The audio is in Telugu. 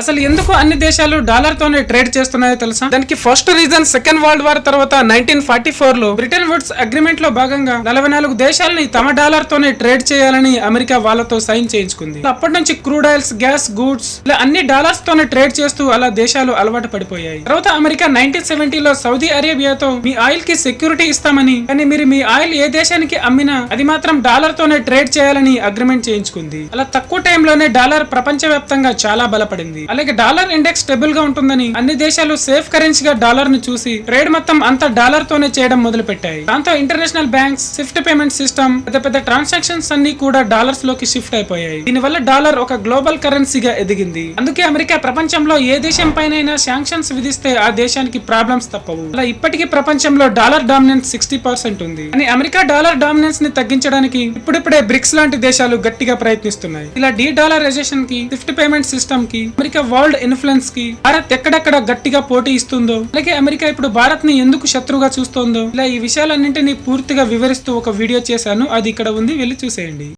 అసలు ఎందుకు అన్ని దేశాలు డాలర్ తోనే ట్రేడ్ చేస్తున్నాయో తెలుసా? దానికి first reason second world war తర్వాత నైన్టీన్ ఫార్టీ ఫోర్లో బ్రిటన్ వుడ్స్ అగ్రిమెంట్లో భాగంగా నలభై నాలుగు దేశాలని తమ డాలర్ తోనే ట్రేడ్ చేయాలని అమెరికా వాళ్ళతో సైన్ చేయించుకుంది. అప్పటి నుంచి క్రూడ్ ఆయిల్స్ గ్యాస్ గూడ్స్ ఇలా అన్ని డాలర్స్ తోనే ట్రేడ్ చేస్తూ అలా దేశాలు అలవాటు పడిపోయాయి. తర్వాత అమెరికా నైన్టీన్ సెవెంటీలో సౌదీ అరేబియాతో మీ ఆయిల్కి సెక్యూరిటీ ఇస్తామని కానీ మీరు మీ ఆయిల్ ఏ దేశానికి అమ్మినా అది మాత్రం డాలర్ తోనే ట్రేడ్ చేయాలని అగ్రిమెంట్ చేయించుకుంది. అలా తక్కువ టైంలోనే డాలర్ ప్రపంచవ్యాప్తంగా చాలా బలపడింది. అలాగే డాలర్ ఇండెక్స్ స్టెబుల్గా ఉంటుందని అన్ని దేశాలు సేఫ్ కరెన్సీగా డాలర్ను చూసి ట్రేడ్ మొత్తం అంతా డాలర్ తోనే చేయడం మొదలు పెట్టాయి దాంతో international banks SWIFT payment system పెద్ద పెద్ద ట్రాన్సాక్షన్స్ అన్ని కూడా డాలర్స్లోకి షిఫ్ట్ అయిపోయాయి. దీనివల్ల డాలర్ ఒక గ్లోబల్ కరెన్సీగా ఎదిగింది. అందుకే అమెరికా ప్రపంచంలో ఏ దేశం పైన శాంక్షన్స్ విధిస్తే ఆ దేశానికి ప్రాబ్లమ్స్ తప్పవు. అలా ఇప్పటికీ ప్రపంచంలో డాలర్ డామినెన్స్ సిక్స్టీ పర్సెంట్ ఉంది. కానీ అమెరికా డాలర్ డామినెన్స్ని తగ్గించడానికి ఇప్పుడిప్పుడే బ్రిక్స్ లాంటి దేశాలు గట్టిగా ప్రయత్నిస్తున్నాయి. ఇలా డీ డాలరైజేషన్కి స్విఫ్ట్ పేమెంట్ సిస్టమ్కి అమెరికా వరల్డ్ ఇన్ఫ్లుయెన్స్కి భారత్ ఎక్కడెక్కడ గట్టిగా పోటీ ఇస్తుందో అలాగే అమెరికా ఇప్పుడు భారత్ని ఎందుకు శత్రువుగా చూస్తోందో ఇలా ఈ విషయాలన్నింటినీ పూర్తిగా వివరిస్తూ ఒక వీడియో చేశాను. అది ఇక్కడ ఉంది. వెళ్ళి చూసేయండి.